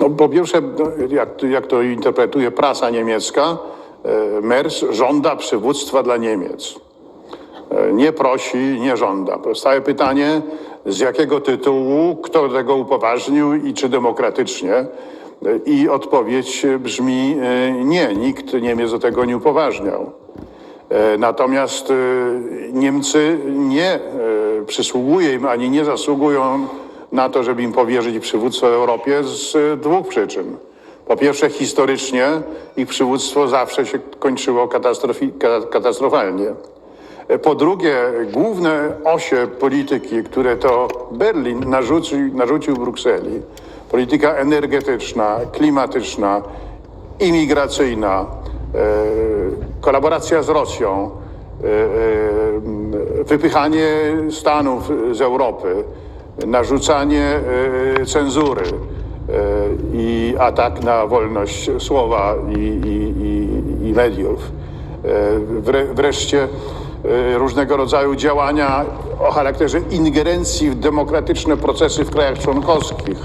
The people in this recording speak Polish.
No, po pierwsze, no, jak, jak to interpretuje prasa niemiecka, e, Merz żąda przywództwa dla Niemiec. E, Nie prosi, nie żąda. Powstaje pytanie, z jakiego tytułu, kto tego upoważnił i czy demokratycznie. E, I odpowiedź brzmi nie, nikt Niemiec do tego nie upoważniał. Natomiast Niemcy nie przysługuje im ani nie zasługują na to, żeby im powierzyć przywództwo w Europie z e, dwóch przyczyn. Po pierwsze, historycznie ich przywództwo zawsze się kończyło katastrofalnie. Po drugie, główne osie polityki, które to Berlin narzucił, narzucił Brukseli, polityka energetyczna, klimatyczna, imigracyjna, e, kolaboracja z Rosją, e, e, wypychanie Stanów z Europy, narzucanie e, cenzury e, i atak na wolność słowa i, i, i, i mediów. E, Wre, wreszcie różnego rodzaju działania o charakterze ingerencji w demokratyczne procesy w krajach członkowskich.